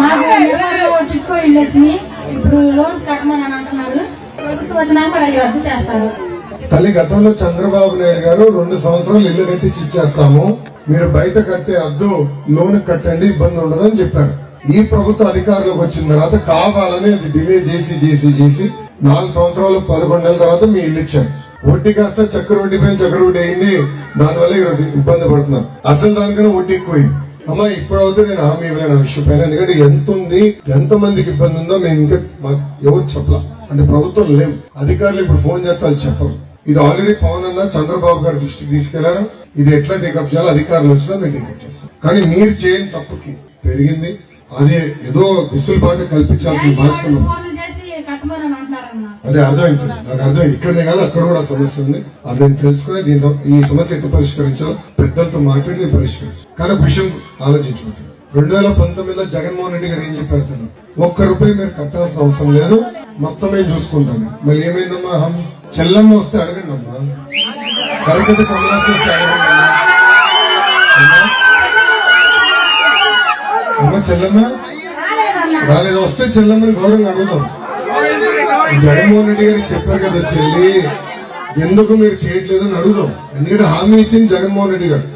మాకు నిర్మాణంలో ఇల్లు వచ్చినాయి. ఇప్పుడు లోన్స్ కట్టమని అని అంటున్నారు. ప్రభుత్వం వచ్చినాక మరి అవి రద్దు చేస్తారు. తల్లి గతంలో చంద్రబాబు నాయుడు గారు రెండు సంవత్సరాలు ఇల్లు కట్టించి ఇచ్చేస్తాము. మీరు బయట కట్టే అద్దు లోన్ కట్టండి ఇబ్బంది ఉండదని చెప్పారు. ఈ ప్రభుత్వ అధికారంలోకి వచ్చిన తర్వాత కావాలని అది డిలే చేసి చేసి చేసి నాలుగు సంవత్సరాలు పదకొండు నెలల తర్వాత మీ ఇల్లు ఇచ్చారు. వడ్డీ కాస్త చక్కెర వడ్డీ పైన చక్కెర వడ్డీ అయింది. దానివల్ల ఈరోజు ఇబ్బంది పడుతున్నారు. అసలు దానికన్నా వడ్డీ ఎక్కువైంది. అమ్మా ఇప్పుడైతే నేను హామీ ఇవ్వలేను ఆ విషయం పైన ఎందుకంటే ఎంత ఉంది ఎంత మందికి ఇబ్బంది ఉందో మేము ఇంకా మాకు ఎవరు చెప్పలా. అంటే ప్రభుత్వం లేవు అధికారులు ఇప్పుడు ఫోన్ చేస్తే వాళ్ళు చెప్పరు. ఇది ఆల్రెడీ పవన్ అన్న చంద్రబాబు గారి దృష్టికి తీసుకెళ్ళారు. ఇది ఎట్లా టేకప్ చేయాలో అధికారులు వచ్చినా మేము టేకప్ చేస్తాం. కానీ మీరు చేయని తప్పుకి పెరిగింది. అదే ఏదో విసులుబాటు కల్పించాల్సిన బాధ్యత ఉంది. ఫోన్లు చేసి కట్టమని అని అంటున్నారన్న అదే అర్థమైంది. నాకు అర్థం ఇక్కడనే కాదు అక్కడ కూడా సమస్య ఉంది. అది నేను తెలుసుకునే దీని ఈ సమస్య ఎట్లా పరిష్కరించాలో పెద్దలతో మాట్లాడి నేను పరిష్కరిస్తాను. కానీ ఒక విషయం ఆలోచించుకుంటాను రెండు వేల పంతొమ్మిదిలో జగన్మోహన్ రెడ్డి గారు ఏం చెప్పారు ఒక్క రూపాయి మీరు కట్టాల్సిన అవసరం లేదు మొత్తం మేము చూసుకుంటాను మళ్ళీ ఏమైందమ్మా? అహం చెల్లమ్మ వస్తే అడగండి అమ్మా. కలకత్తా కమలాస్ వస్తే అడగండి అమ్మా. అమ్మా చెల్లమ్మ? రాలేదు. వస్తే చెల్లమ్మని గౌరవంగా అడుగుతాం. జగన్మోహన్ రెడ్డి గారికి చెప్పారు కదా చెల్లి ఎందుకు మీరు చేయట్లేదని అడుగుదాం. ఎందుకంటే హామీ ఇచ్చింది జగన్మోహన్ రెడ్డి గారు.